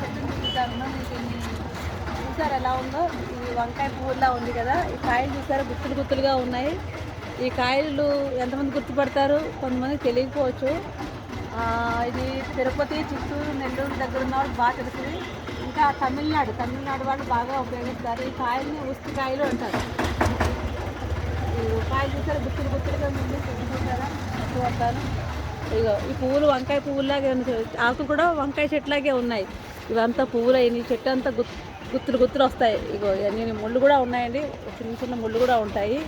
చెట్టు మీకు చూసారు ఎలా ఉందో? ఈ వంకాయ పువ్వులా ఉంది కదా. ఈ కాయలు చూసారు? గుత్తులు గుత్తులుగా ఉన్నాయి. ఈ కాయలు ఎంతమంది గుర్తుపడతారు? కొంతమంది తెలియకపోవచ్చు. ఇది తిరుపతి చిత్తూరు నెల్లూరు దగ్గర ఉన్న వాళ్ళు బాగా తెలుస్తుంది ఇంకా తమిళనాడు తమిళనాడు వాళ్ళు బాగా ఉపయోగిస్తారు. ఈ కాయల్ని ఉస్తి కాయలు అంటారు. ఈ కాయలు చూసారు? గుత్తులు గుత్తులుగా ముందు చూసారా? ఇగో ఈ పువ్వులు వంకాయ పువ్వులాగే ఉంది. ఆకు కూడా వంకాయ చెట్లాగే ఉన్నాయి. ఇవంతా పువ్వులు అయినాయి చెట్టు అంతా గుత్ గుత్తులు గుత్తులు వస్తాయి. ఇగో ఇవన్నీ ముళ్ళు కూడా ఉన్నాయండి. చిన్న చిన్న ముళ్ళు కూడా ఉంటాయి.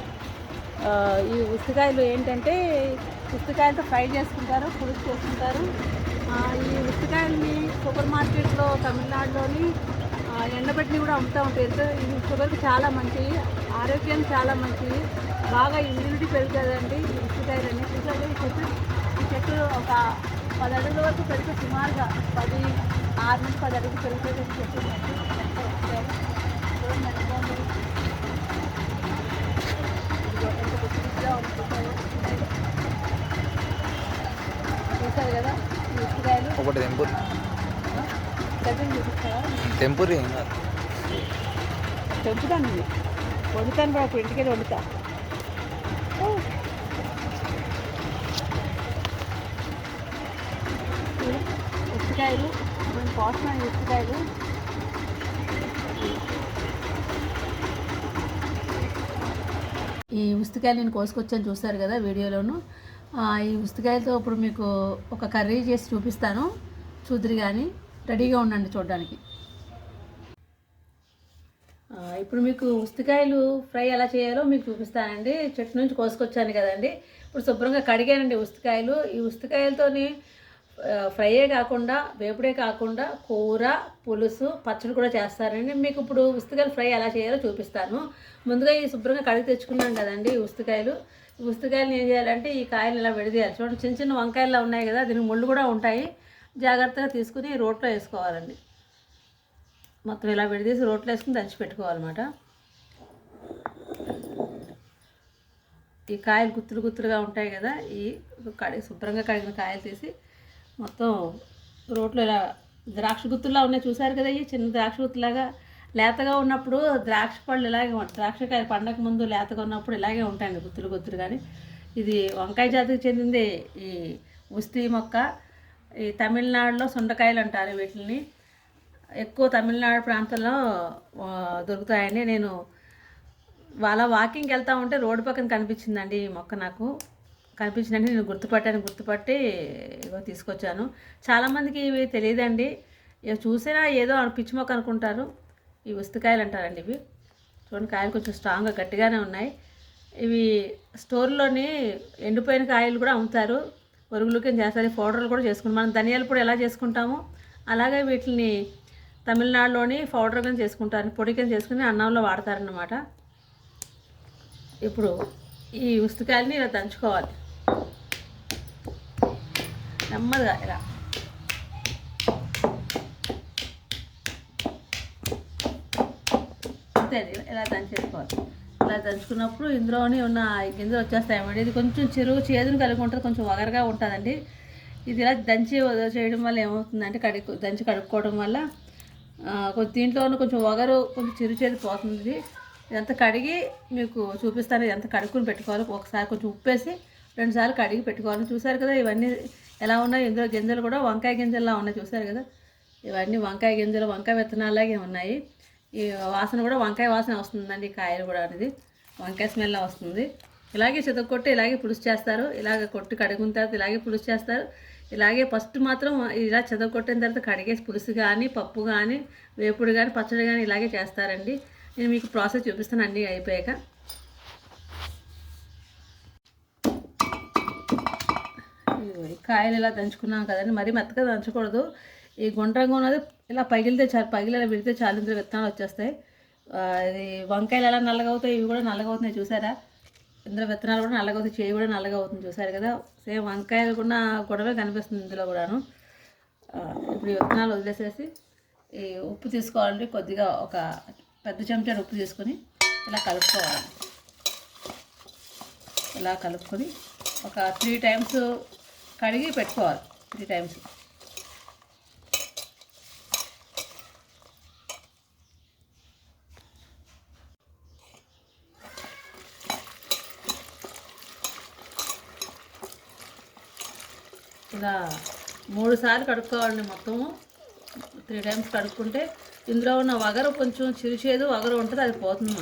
ఈ ఉసిరికాయలు ఏంటంటే ఉసిరికాయలతో ఫ్రై చేసుకుంటారు పులుసు చేసుకుంటారు. ఈ ఉసిరికాయలని సూపర్ మార్కెట్లో తమిళనాడులోని ఎండబెట్టిని కూడా అమ్ముతూ ఉంటాయి. ఎంతో ఇది షుగర్కి చాలా మంచిది ఆరోగ్యానికి చాలా మంచిది. బాగా ఇమ్యూనిటీ పెరుగుతుందండి ఈ ఉసిరికాయలన్నీ. చూసారు ఈ చెట్టు? ఈ చెట్టు ఒక పది అడుగుల వరకు పెడితే సుమారుగా పది ఆరు నుంచి పది అడుగు పెరుగుతుంది ఈ చూసారు. కదా ఈ ఒకటి తెంపురి దగ్గర చూపిస్తారా తెంపురి తెంపుతాను ఇది వండుతాను కూడా ఇంటికి వెళ్ళి వండుతా ఓ. ఉసిరికాయలు నేను కోస్తున్నాను ఉసిరికాయలు ఈ ఉస్తికాయలు నేను కోసుకొచ్చాను చూస్తారు కదా వీడియోలోను. ఈ ఉస్తికాయలతో ఇప్పుడు మీకు ఒక కర్రీ చేసి చూపిస్తాను. చూద్దరు కానీ రెడీగా ఉండండి చూడడానికి. ఇప్పుడు మీకు ఉస్తికాయలు ఫ్రై ఎలా చేయాలో మీకు చూపిస్తానండి. చెట్టు నుంచి కోసుకొచ్చాను కదండి. ఇప్పుడు శుభ్రంగా కడిగానండి ఉస్తికాయలు ఈ ఉస్తికాయలతోని ఫ్రైయే కాకుండా వేపుడే కాకుండా కూర పులుసు పచ్చడి కూడా చేస్తారండి మీకు ఇప్పుడు ఉస్తికాయలు ఫ్రై ఎలా చేయాలో చూపిస్తాను. ముందుగా ఈ శుభ్రంగా కడిగి తెచ్చుకున్నాం కదండి ఈ ఉస్తికాయలు ఉస్తికాయలు ఏం చేయాలంటే ఈ కాయలు ఇలా విడదీయాలి. చూడండి చిన్న చిన్న వంకాయలు ఉన్నాయి కదా దీనికి ముళ్ళు కూడా ఉంటాయి. జాగ్రత్తగా తీసుకుని రోట్లో వేసుకోవాలండి. మొత్తం ఇలా విడదీసి రోట్లో వేసుకుని దంచి పెట్టుకోవాలన్నమాట. ఈ కాయలు గుత్తులు గుత్తులుగా ఉంటాయి కదా ఈ కడిగి శుభ్రంగా కడిగిన కాయలు తీసి మొత్తం రోడ్లు ఇలా ద్రాక్ష గుత్తుల్లా ఉన్నాయి చూసారు కదా ఈ చిన్న ద్రాక్ష గుత్తులాగా లేతగా ఉన్నప్పుడు ద్రాక్ష పళ్ళు ఇలాగే ద్రాక్షకాయ పండగ ముందు లేతగా ఉన్నప్పుడు ఇలాగే ఉంటాయండి గుత్తులు గుత్తులు కానీ ఇది వంకాయ జాతికి చెందింది ఈ ఉస్తీ మొక్క. ఈ తమిళనాడులో సుండకాయలు అంటారు వీటిని ఎక్కువ తమిళనాడు ప్రాంతంలో దొరుకుతాయండి. నేను వాళ్ళ వాకింగ్కి వెళ్తూ ఉంటే రోడ్డు పక్కన కనిపించిందండి ఈ మొక్క నాకు. కనిపించిందండి నేను గుర్తుపట్టాను గుర్తుపట్టి ఇగో తీసుకొచ్చాను. చాలామందికి ఇవి తెలియదండి. ఇవి చూసినా ఏదో పిచ్చి మొక్క అనుకుంటారు. ఈ ఉస్తికాయలు అంటారండి ఇవి. చూడండి కాయలు కొంచెం స్ట్రాంగ్గా గట్టిగానే ఉన్నాయి. ఇవి స్టోర్లోని ఎండిపోయిన కాయలు కూడా అమ్ముతారు. పొరుగులకి చేస్తారు. పౌడర్లు కూడా చేసుకుంటాం. మనం ధనియాల పొడి ఎలా చేసుకుంటామో అలాగే వీటిని తమిళనాడులోని పౌడర్ కింద చేసుకుంటారు. పొడి కింద చేసుకుని అన్నంలో వాడతారనమాట ఇప్పుడు ఈ ఉస్తికాయలని ఇలా దంచుకోవాలి. నెమ్మదిగా ఇలా. అంతే ఇలా దంచేసుకోవాలి. ఇలా దంచుకున్నప్పుడు ఇందులోనే ఉన్న గింజలు వచ్చేస్తాయండి. ఇది కొంచెం చెరువు చేదును కలిగి ఉంటుంది కొంచెం వగరగా ఉంటుందండి. ఇది ఇలా దంచి చేయడం వల్ల ఏమవుతుందంటే కడుక్కు దంచి కడుక్కోవడం వల్ల కొంచెం దీంట్లో కొంచెం వగరు కొంచెం చిరు చేదు పోతుంది. ఇదంతా కడిగి మీకు చూపిస్తాను. ఇదంతా కడుక్కుని పెట్టుకోవాలి. ఒకసారి కొంచెం ఉప్పేసి రెండుసార్లు కడిగి పెట్టుకోవాలి. చూసారు కదా ఇవన్నీ ఎలా ఉన్నాయి? ఇందులో గింజలు కూడా వంకాయ గింజల్లా ఉన్నాయి. చూసారు కదా ఇవన్నీ వంకాయ గింజలు వంకాయ విత్తనాలాగే ఉన్నాయి. ఈ వాసన కూడా వంకాయ వాసన వస్తుందండి ఈ కాయలు కూడా అనేది. వంకాయ స్మెల్ వస్తుంది. ఇలాగే చితకొట్టి ఇలాగే పులుసు చేస్తారు. ఇలాగ కొట్టి కడుగున్న తర్వాత ఇలాగే పులుసు చేస్తారు. ఇలాగే ఫస్ట్ మాత్రం ఇలా చితకొట్టిన తర్వాత కడిగేసి పులుసు కానీ పప్పు కానీ వేపుడు కానీ పచ్చడి కానీ ఇలాగే చేస్తారండి. నేను మీకు ప్రాసెస్ చూపిస్తాను అన్నీ అయిపోయాక. కాయలు ఇలా దంచుకున్నాం కదండి మరీ మెత్తగా దంచకూడదు. ఈ గుండ్రంగా ఉన్నది ఇలా పగిలితే చాలు పగిలి ఇలా విడితే చాలు ఇందులో విత్తనాలు వచ్చేస్తాయి. ఇది వంకాయలు ఎలా నల్లగా అవుతాయి ఇవి కూడా నల్లగవుతున్నాయి చూసారా? ఇందులో విత్తనాలు కూడా నల్లగా అవుతాయి చేయి కూడా నల్లగా అవుతుంది చూసారు కదా? సేమ్ వంకాయలు కూడా గొడవే కనిపిస్తుంది ఇందులో కూడాను. ఇప్పుడు విత్తనాలు వదిలేసేసి ఈ ఉప్పు తీసుకోవాలండి కొద్దిగా ఒక పెద్ద చెంచాడు ఉప్పు తీసుకొని ఇలా కలుపుకోవాలి. ఇలా కలుపుకొని ఒక త్రీ టైమ్స్ కడిగి పెట్టుకోవాలి. Three times. ఇలా మూడు సార్లు కడుక్కోవాలండి మొత్తము. త్రీ టైమ్స్ కడుక్కుంటే ఇందులో ఉన్న వగరు కొంచెం చిరుచేదు వగరు ఉంటుంది అది పోతుంది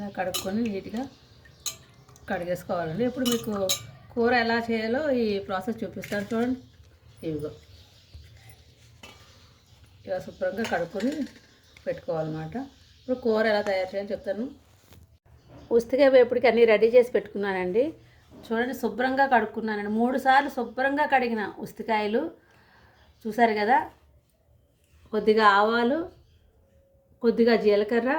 ఇలా కడుక్కొని నీట్గా కడిగేసుకోవాలండి. ఇప్పుడు మీకు కూర ఎలా చేయాలో ఈ ప్రాసెస్ చూపిస్తాను చూడండి. ఇవిగో ఇలా శుభ్రంగా కడుక్కొని పెట్టుకోవాలన్నమాట. ఇప్పుడు కూర ఎలా తయారు చేయాలో చెప్తాను. ఉస్తికాయ వేపుడికి అన్నీ రెడీ చేసి పెట్టుకున్నానండి. చూడండి శుభ్రంగా కడుక్కున్నానండి. మూడు సార్లు శుభ్రంగా కడిగిన ఉస్తికాయలు చూసారు కదా? కొద్దిగా ఆవాలు కొద్దిగా జీలకర్ర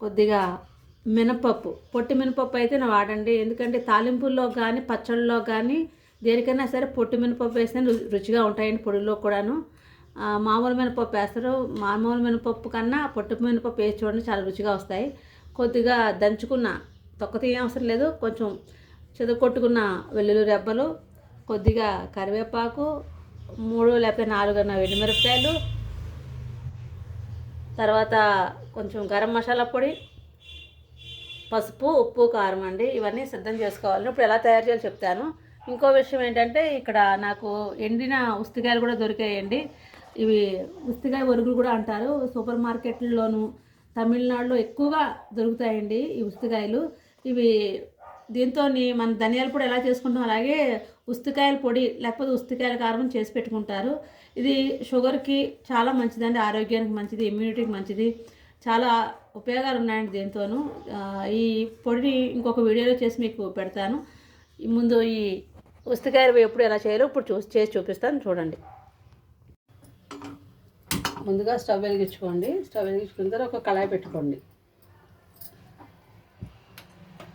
కొద్దిగా మినపప్పు. పొట్టి మినపప్పు అయితే నేను వాడండి. ఎందుకంటే తాలింపుల్లో కానీ పచ్చళ్ళలో కానీ దేనికైనా సరే పొట్టి మినపప్పు వేస్తే రు- రుచిగా ఉంటాయండి పొడిలో కూడాను. మామూలు మినపప్పు వేస్తారు. మామూలు మినపప్పు కన్నా పొట్టి మినపప్పు వేసి చూడండి చాలా రుచిగా వస్తాయి. కొద్దిగా దంచుకున్న తొక్క తీయ అవసరం లేదు. కొంచెం చెదకొట్టుకున్న వెల్లుల్లి రెబ్బలు కొద్దిగా కరివేపాకు మూడు లేకపోతే నాలుగు అన్న ఎండుమిరపకాయలు తర్వాత కొంచెం గరం మసాలా పొడి పసుపు ఉప్పు కారం అండి. ఇవన్నీ సిద్ధం చేసుకోవాలి ఇప్పుడు ఎలా తయారు చేయాలో చెప్తాను. ఇంకో విషయం ఏంటంటే ఇక్కడ నాకు ఎండిన ఉస్తికాయలు కూడా దొరికాయండి. ఇవి ఉస్తికాయ ఒరుగులు కూడా అంటారు. సూపర్ మార్కెట్లలోను తమిళనాడులో ఎక్కువగా దొరుకుతాయండి ఈ ఉస్తికాయలు ఇవి దీంతో మన ధనియాల పొడి ఎలా చేసుకుంటాం అలాగే ఉస్తికాయల పొడి లేకపోతే ఉస్తికాయల కారం చేసి పెట్టుకుంటారు. ఇది షుగర్కి చాలా మంచిదండి ఆరోగ్యానికి మంచిది ఇమ్యూనిటీకి మంచిది. చాలా ఉపయోగాలు ఉన్నాయండి దీంతోనూ. ఈ పొడిని ఇంకొక వీడియోలో చేసి మీకు పెడతాను. ముందు ఈ ఉస్తికాయలు వేపుడు ఎలా చేయాలో ఇప్పుడు చూసి చేసి చూపిస్తాను చూడండి. ముందుగా స్టవ్ వెలిగించుకోండి. స్టవ్ వెలిగించుకున్న తర్వాత ఒక కళాయి పెట్టుకోండి.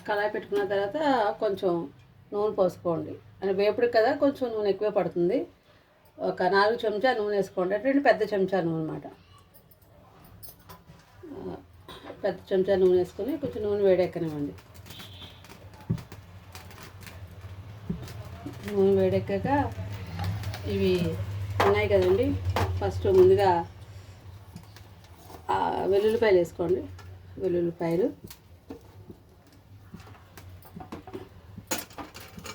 కళాయి పెట్టుకున్న తర్వాత కొంచెం నూనె పోసుకోండి. అంటే వేపుడు కదా కొంచెం నూనె ఎక్కువే పడుతుంది. ఒక నాలుగు చెంచా నూనె వేసుకోండి. అటువంటి రెండు పెద్ద చెంచా నూనె అనమాట పెద్ద చెంచా నూనె వేసుకొని కొంచెం నూనె వేడెక్కనివ్వండి. నూనె వేడెక్కాక ఇవి ఉన్నాయి కదండి. ఫస్ట్ ముందుగా వెల్లుల్లిపాయలు వేసుకోండి. వెల్లుల్లిపాయలు.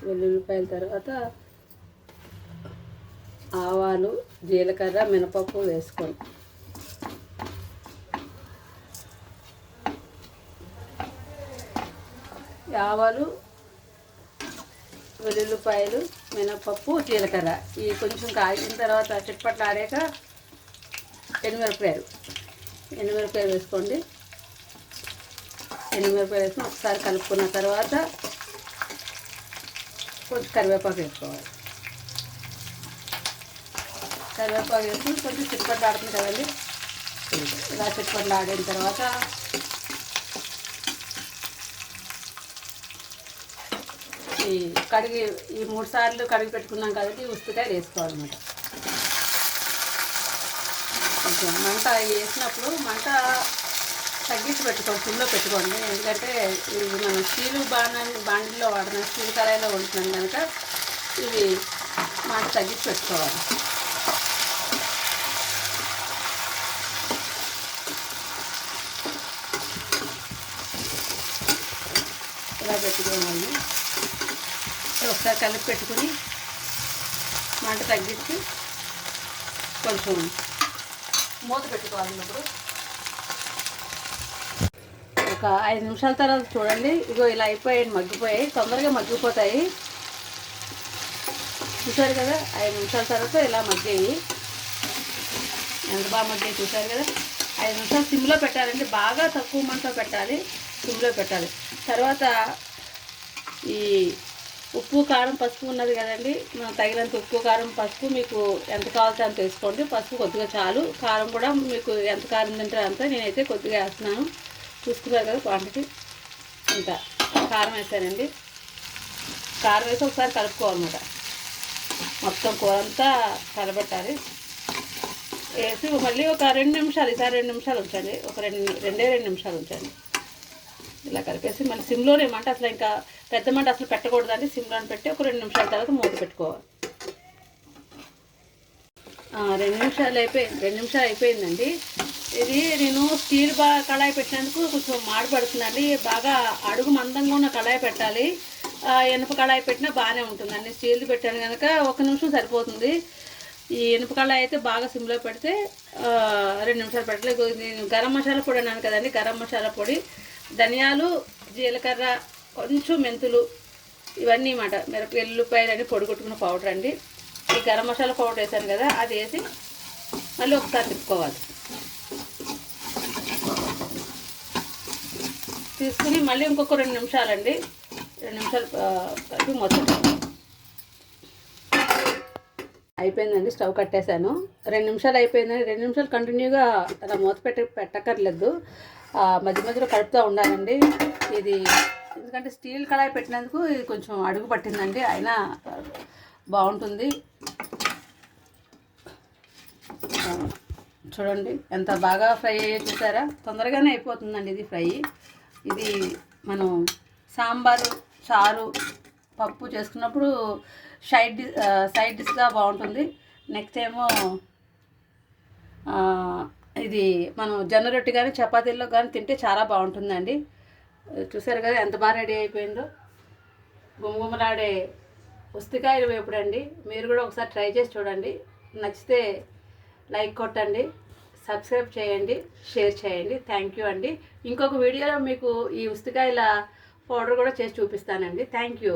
వెల్లుల్లిపాయల తర్వాత ఆవాలు జీలకర్ర మినపప్పు వేసుకోండి. ఆవాలు వెల్లుల్లిపాయలు మినపప్పు జీలకర్ర. ఇవి కొంచెం కాగిన తర్వాత చిట్పట్లు ఆడాక ఎనిమిరపాయలు ఎనిమిరపాయలు వేసుకోండి. ఎనిమిరపాయలు వేసుకొని ఒకసారి కలుపుకున్న తర్వాత కొంచెం కరివేపాకు వేసుకోవాలి. కరివేపాకు వేసుకుని కొంచెం చిట్టుపట్లు ఆడుతుంది కదండి. ఇలా చిట్పట్లు ఆడిన తర్వాత ఈ కడిగి ఈ మూడు సార్లు కడిగి పెట్టుకున్నాం కాబట్టి ఈ ఉస్తుకాయలు వేసుకోవాలన్నమాట. కొంచెం మంట వేసినప్పుడు మంట తగ్గించి పెట్టుకోండి ఫుల్లో పెట్టుకోండి. ఎందుకంటే ఇది మనం స్టీలు బాణ బాండిల్లో వాడిన స్టీల్ కళాయిలో వండుతున్నాం కనుక ఇవి మంట తగ్గించి పెట్టుకోవాలి. ఇలా ఒకసారి కలిపి పెట్టుకుని మంట తగ్గించి కొంచెం మూత పెట్టుకోవాలి ఇప్పుడు. ఒక ఐదు నిమిషాల తర్వాత చూడండి. ఇగో ఇలా అయిపోయాయి మగ్గిపోయాయి. తొందరగా మగ్గిపోతాయి. చూసారు కదా? ఐదు నిమిషాల తర్వాత ఇలా మగ్గాయి. ఎంత బాగా మగ్గాయి చూసారు కదా? ఐదు నిమిషాలు సిమ్లో పెట్టాలంటే బాగా తక్కువ మంటలో పెట్టాలి. సిమ్లో పెట్టాలి. తర్వాత ఈ ఉప్పు కారం పసుపు ఉన్నది కదండి. మనం తగినంత ఉప్పు కారం పసుపు మీకు ఎంత కావాల్సి అంత వేసుకోండి. పసుపు కొద్దిగా చాలు. కారం కూడా మీకు ఎంత కారం తింటే అంత నేనైతే కొద్దిగా వేస్తున్నాను. చూసుకున్నారు కదా క్వాంటిటీ? ఇంత. కారం వేసానండి. కారం వేసి ఒకసారి కలుపుకోవాలన్నమాట. మొత్తం కూర అంతా కలబెట్టాలి. వేసి మళ్ళీ ఒక రెండు నిమిషాలు ఈసారి రెండు నిమిషాలు ఉంచండి. ఒక రెండు రెండే రెండు నిమిషాలు ఉంచండి. ఇలా కలిపేసి మళ్ళీ సిమ్లోనే ఏమంటే అసలు ఇంకా పెద్ద మంట అసలు పెట్టకూడదండి సిమ్లోనే పెట్టి ఒక రెండు నిమిషాల తర్వాత మూత పెట్టుకోవాలి. రెండు నిమిషాలు అయిపోయింది రెండు నిమిషాలు అయిపోయిందండి. ఇది నేను స్టీల్ బా కళాయి పెట్టినందుకు కొంచెం మాడపడుతుందండి. బాగా అడుగు మందంగా ఉన్న కళాయి పెట్టాలి. ఆ, ఇనుప కళాయి పెట్టినా బాగానే ఉంటుందండి. స్టీల్ పెట్టాను కనుక ఒక నిమిషం సరిపోతుంది. ఈ ఇనుప కళాయి అయితే బాగా సిమ్లో పెడితే రెండు నిమిషాలు పెట్టలేదు. నేను గరం మసాలా పొడి అన్నాను కదండి గరం మసాలా పొడి. ధనియాలు జీలకర్ర కొంచెం మెంతులు ఇవన్నీ మాట. మిరప ఎల్లుపాయలు అన్ని పొడి కొట్టుకున్న పౌడర్ అండి. ఈ గరం మసాలా పౌడర్ వేసాను కదా అది వేసి మళ్ళీ ఒకసారి తిప్పుకోవాలి. తీసుకుని మళ్ళీ ఇంకొక రెండు నిమిషాలండి. రెండు నిమిషాలు కలిపి మొత్తం. అయిపోయిందండి స్టవ్ కట్టేశాను. రెండు నిమిషాలు అయిపోయిందండి. రెండు నిమిషాలు కంటిన్యూగా అలా మూత పెట్టి పెట్టక్కర్లేదు. మధ్య మధ్యలో కలుపుతూ ఉండాలండి. ఇది ఎందుకంటే స్టీల్ కళాయి పెట్టినందుకు ఇది కొంచెం అడుగు పట్టిందండి అయినా బాగుంటుంది. చూడండి ఎంత బాగా ఫ్రై అయ్యో చూసారా? తొందరగానే అయిపోతుందండి ఇది ఫ్రై. ఇది మనం సాంబారు చారు పప్పు చేసుకున్నప్పుడు సైడ్ డిష్ సైడ్ డిష్గా బాగుంటుంది. నెక్స్ట్ ఏమో ఇది మనం జొన్న రొట్టె కానీ చపాతీల్లో కానీ తింటే చాలా బాగుంటుందండి. చూసారు కదా ఎంత బాగా రెడీ అయిపోయిందో. గుమగుమలాడే ఉస్తికాయలు వేపుడండి. మీరు కూడా ఒకసారి ట్రై చేసి చూడండి. నచ్చితే లైక్ కొట్టండి సబ్స్క్రైబ్ చేయండి షేర్ చేయండి. థ్యాంక్ యూ అండి. ఇంకొక వీడియోలో మీకు ఈ ఉస్తికాయల పౌడర్ కూడా చేసి చూపిస్తానండి. Thank you